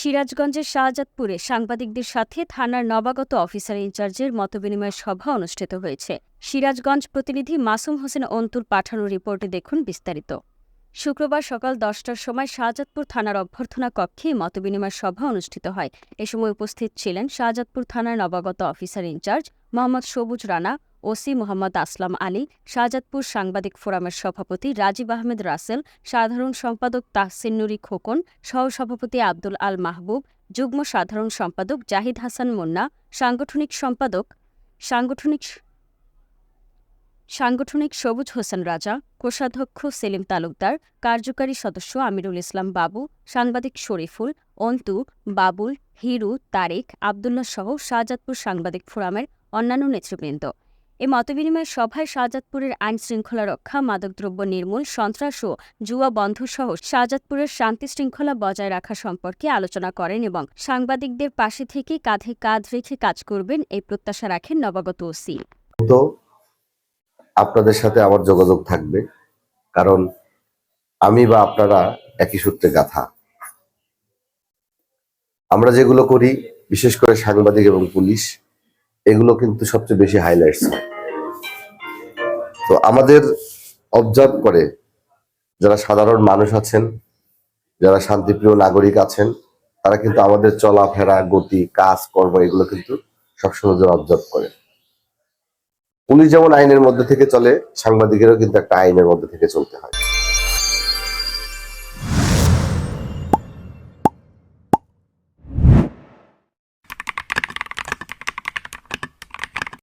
সিরাজগঞ্জের শাহজাদপুরে সাংবাদিকদের সাথে থানার নবাগত অফিসার ইনচার্জের মতবিনিময় সভা অনুষ্ঠিত হয়েছে। সিরাজগঞ্জ প্রতিনিধি মাসুম হোসেন অন্তুর পাঠানো রিপোর্টে দেখুন বিস্তারিত। শুক্রবার সকাল দশটার সময় শাহজাদপুর থানার অভ্যর্থনা কক্ষে মতবিনিময় সভা অনুষ্ঠিত হয়। এ সময় উপস্থিত ছিলেন শাহজাদপুর থানার নবাগত officer in-charge Mohammad Sabuj Rana OC Mohammad Aslam Ali, Shahjadpur সাংবাদিক ফোরামের সভাপতি রাজীব আহমেদ রাসেল, সাধারণ সম্পাদক তাহসিন নুরি খোকন, সহসভাপতি আব্দুল আল মাহবুব, যুগ্ম সাধারণ সম্পাদক জাহিদ হাসান মুন্না, সাংগঠনিক সম্পাদক সাংগঠনিক সাংগঠনিক সবুজ হোসেন রাজা, কোষাধ্যক্ষ সেলিম তালুকদার, কার্যকারী সদস্য আমিরুল ইসলাম বাবু, সাংবাদিক শরীফুল, অন্তু, বাবুল, হিরু, তারেক, আবদুল্লাহ সহ শাহজাদপুর সাংবাদিক ফোরামের অন্যান্য নেতৃবৃন্দ। এ মতবিনিময় সভায় শাহজাদপুরের আইন শৃঙ্খলা রক্ষা, মাদকদ্রব্য নির্মূল, সন্ত্রাস ও জুয়া বন্ধ সহ শাহজাদপুরের শান্তি শৃঙ্খলা বজায় রাখা সম্পর্কে আলোচনা করেন এবং সাংবাদিকদের পাশে থেকে কাঁধে কাঁধ রেখে কাজ করবেন এই প্রত্যাশা রাখেন নবাগত ওসি। আপনাদের সাথে আমার যোগাযোগ থাকবে, কারণ আমি বা আপনারা একই সূত্রে গাথা। আমরা যেগুলো করি, বিশেষ করে সাংবাদিক এবং পুলিশ, এগুলো কিন্তু সবচেয়ে বেশি হাইলাইটস তো আমাদের অবজার্ভ করে যারা সাধারণ মানুষ আছেন, যারা শান্তিপ্রিয় নাগরিক আছেন, তারা কিন্তু আমাদের চলাফেরা, গতি, কাজ, কর্ম, এগুলো কিন্তু সবসময় অবজার্ভ করে। পুলিশ যেমন আইনের মধ্যে থেকে চলে, সাংবাদিকেরও কিন্তু একটা আইনের মধ্যে থেকে চলতে হয়।